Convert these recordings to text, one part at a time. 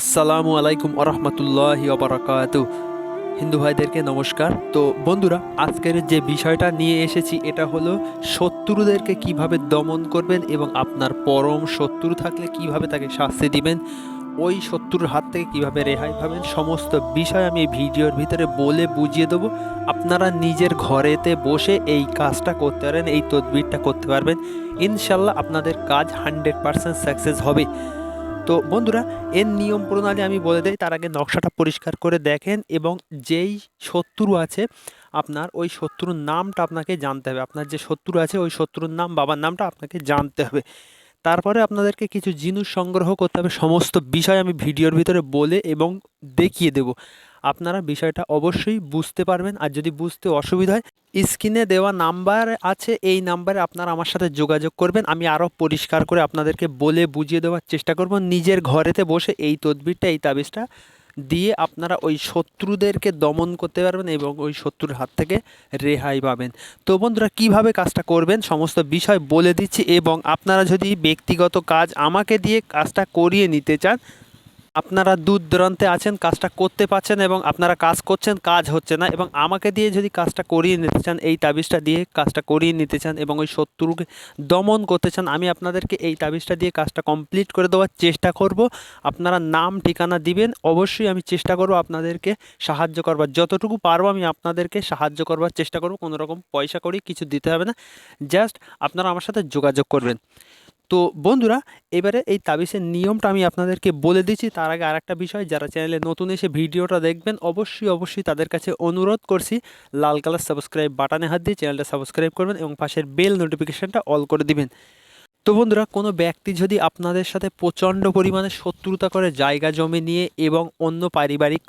আসসালামু আলাইকুম আরহামতুল্লাহ বারাকাতু হিন্দু ভাইদেরকে নমস্কার। তো বন্ধুরা, আজকের যে বিষয়টা নিয়ে এসেছি, এটা হলো শত্রুদেরকে কীভাবে দমন করবেন এবং আপনার পরম শত্রু থাকলে কীভাবে তাকে শাস্তি দিবেন, ওই শত্রুর হাত থেকে কীভাবে রেহাই পাবেন, সমস্ত বিষয় আমি ভিডিওর ভিতরে বলে বুঝিয়ে দেবো। আপনারা নিজের ঘরেতে বসে এই কাজটা করতে পারেন, এই তদবিরটা করতে পারবেন। ইনশাল্লাহ আপনাদের কাজ হান্ড্রেড পারসেন্ট সাকসেস হবে। তো বন্ধুরা, এর নিয়ম প্রণালী আমি বলে দিই, তার আগে নকশাটা পরিষ্কার করে দেখেন এবং যেই শত্রু আছে, আপনার ওই শত্রুর নামটা আপনাকে জানতে হবে। আপনার যে শত্রু আছে, ওই শত্রুর নাম, বাবার নামটা আপনাকে জানতে হবে। তারপরে আপনাদেরকে কিছু জিনিস সংগ্রহ করতে হবে, সমস্ত বিষয় আমি ভিডিওর ভিতরে বলে এবং দেখিয়ে দেব। আপনারা বিষয়টা অবশ্যই বুঝতে পারবেন আর যদি বুঝতে অসুবিধা হয়, স্ক্রিনে দেওয়া নাম্বার আছে, এই নাম্বারে আপনারা আমার সাথে যোগাযোগ করবেন। আমি আরও পরিষ্কার করে আপনাদেরকে বলে বুঝিয়ে দেওয়ার চেষ্টা করব। নিজের ঘরেতে বসে এই তদবিরটা, এই তাবিজটা দিয়ে আপনারা ওই শত্রুদেরকে দমন করতে পারবেন এবং ওই শত্রুর হাত থেকে রেহাই পাবেন। তো বন্ধুরা, কীভাবে কাজটা করবেন? সমস্ত বিষয় বলে দিচ্ছি এবং আপনারা যদি ব্যক্তিগত কাজ আমাকে দিয়ে কাজটা করিয়ে নিতে চান আপনারা দূর দূরান্তে আছেন, কাজটা করতে পারছেন এবং আপনারা কাজ করছেন, কাজ হচ্ছে না এবং আমাকে দিয়ে যদি কাজটা করিয়ে নিতে চান, এই তাবিজটা দিয়ে কাজটা করিয়ে নিতে চান এবং ওই শত্রুকে দমন করতে চান, আমি আপনাদেরকে এই তাবিজটা দিয়ে কাজটা কমপ্লিট করে দেওয়ার চেষ্টা করব। আপনারা নাম, ঠিকানা দিবেন, অবশ্যই আমি চেষ্টা করব আপনাদেরকে সাহায্য করবার। যতটুকু পারব আমি আপনাদেরকে সাহায্য করবার চেষ্টা করব কোনো রকম পয়সা করি কিছু দিতে হবে না। জাস্ট আপনারা আমার সাথে যোগাযোগ করবেন। তো বন্ধুরা, এবারে এই তাবিজের নিয়মটা আমি আপনাদেরকে বলে দিচ্ছি। তার আগে আরেকটা বিষয়, যারা চ্যানেলে নতুন এসে ভিডিওটা দেখবেন, অবশ্যই অবশ্যই তাদের কাছে অনুরোধ করছি, লাল কালার সাবস্ক্রাইব বাটনে হাত দিয়ে চ্যানেলটা সাবস্ক্রাইব করবেন এবং পাশের বেল নোটিফিকেশানটা অল করে দিবেন। তো বন্ধুরা, কোনো ব্যক্তি যদি আপনাদের সাথে প্রচণ্ড পরিমাণে শত্রুতা করে জায়গা জমি নিয়ে এবং অন্য পারিবারিক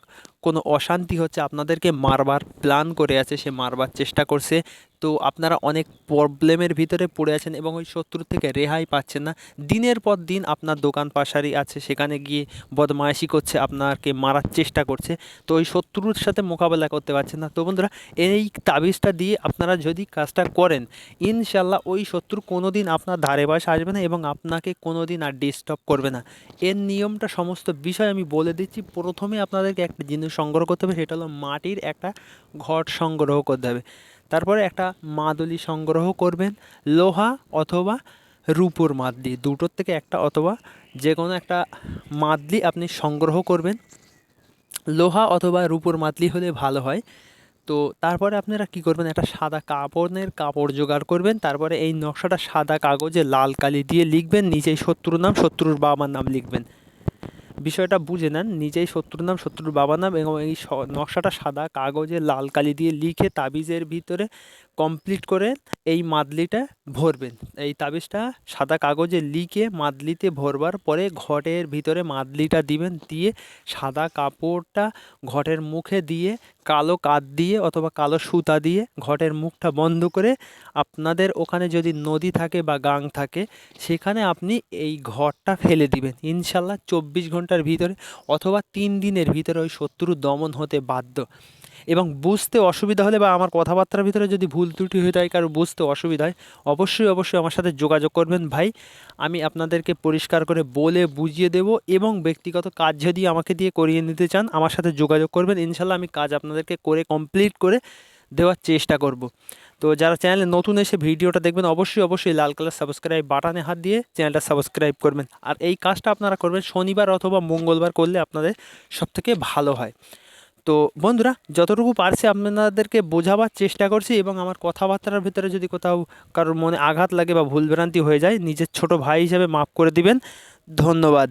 কোনো অশান্তি হচ্ছে, আপনাদেরকে মারবার প্ল্যান করে আছে, সে মারবার চেষ্টা করছে। তো আপনারা অনেক প্রবলেমের ভিতরে পড়ে আছেন এবং ওই শত্রুর থেকে রেহাই পাচ্ছেন না। দিনের পর দিন আপনার দোকান পাশারি আছে, সেখানে গিয়ে বদমায়াশি করছে, আপনাকে মারার চেষ্টা করছে। তো ওই শত্রুর সাথে মোকাবেলা করতে পারছেন না। তো বন্ধুরা, এই তাবিজটা দিয়ে আপনারা যদি কাজটা করেন ইনশাল্লাহ ওই শত্রু কোনো দিন আপনার ধারে বাসে আসবে না এবং আপনাকে কোনো দিন আর ডিস্টার্ব করবে না। এর নিয়মটা সমস্ত বিষয় আমি বলে দিচ্ছি। প্রথমে আপনাদেরকে একটা জিনিস সংগ্রহ করতে হবে, সেটা হলো মাটির একটা ঘট সংগ্রহ করতে হবে। তারপরে একটা মাদুলি সংগ্রহ করবেন, লোহা অথবা রূপোর মাদলি, দুটোর থেকে একটা অথবা যে কোনো একটা মাদলি আপনি সংগ্রহ করবেন। লোহা অথবা রূপোর মাদলি হলে ভালো হয়। তো তারপরে আপনারা কি করবেন, একটা সাদা কাপড়ের কাপড় জোগাড় করবেন, তারপরে এই নকশাটা সাদা কাগজে লাল কালি দিয়ে লিখবেন নিচেই শত্রুর নাম, শত্রুর বাবার নাম লিখবেন। বিষয়টা বুঝে নেন। নিজেই শত্রুর নাম, শত্রুর বাবা নাম এবং এই নকশাটা সাদা কাগজে, লাল কালি দিয়ে লিখে তাবিজের ভিতরে কমপ্লিট করে এই মাদলিটা ভরবেন। এই তাবিজটা সাদা কাগজে লিখে মাদলিতে ভরবার পরে ঘটের ভিতরে মাদলিটা দিবেন, দিয়ে সাদা কাপড়টা ঘটের মুখে দিয়ে, কালো কাঠ দিয়ে অথবা কালো সুতা দিয়ে ঘটের মুখটা বন্ধ করে আপনাদের ওখানে যদি নদী থাকে বা গাং থাকে, সেখানে আপনি এই ঘরটা ফেলে দিবেন। ইনশাল্লাহ চব্বিশ ঘণ্টার ভিতরে অথবা তিন দিনের ভিতরে ওই শত্রু দমন হতে বাধ্য। এবং বুঝতে অসুবিধা হলে বা আমার কথাবার্তার ভিতরে যদি ভুল ত্রুটি হয়ে থাকে, কারও বুঝতে অসুবিধা হয়, অবশ্যই অবশ্যই আমার সাথে যোগাযোগ করবেন ভাই। আমি আপনাদেরকে পরিষ্কার করে বলে বুঝিয়ে দেব এবং ব্যক্তিগত কাজ যদি আমাকে দিয়ে করিয়ে নিতে চান, আমার সাথে যোগাযোগ করবেন। ইনশাল্লাহ আমি কাজ আপনাদেরকে করে, কমপ্লিট করে দেওয়ার চেষ্টা করব। তো যারা চ্যানেলে নতুন এসে ভিডিওটা দেখবেন, অবশ্যই অবশ্যই লাল কালার সাবস্ক্রাইব বাটনে হাত দিয়ে চ্যানেলটা সাবস্ক্রাইব করবেন। আর এই কাজটা আপনারা করবেন শনিবার অথবা মঙ্গলবার করলে আপনাদের সবথেকে ভালো হয়। তো বন্ধুরা, যতটুকু পারছি আপনাদেরকে বোঝাবার চেষ্টা করছি এবং আমার কথাবার্তার ভিতরে যদি কোথাও কারোর মনে আঘাত লাগে বা ভুলভ্রান্তি হয়ে যায়, নিজের ছোট ভাই হিসেবে মাফ করে দিবেন। ধন্যবাদ।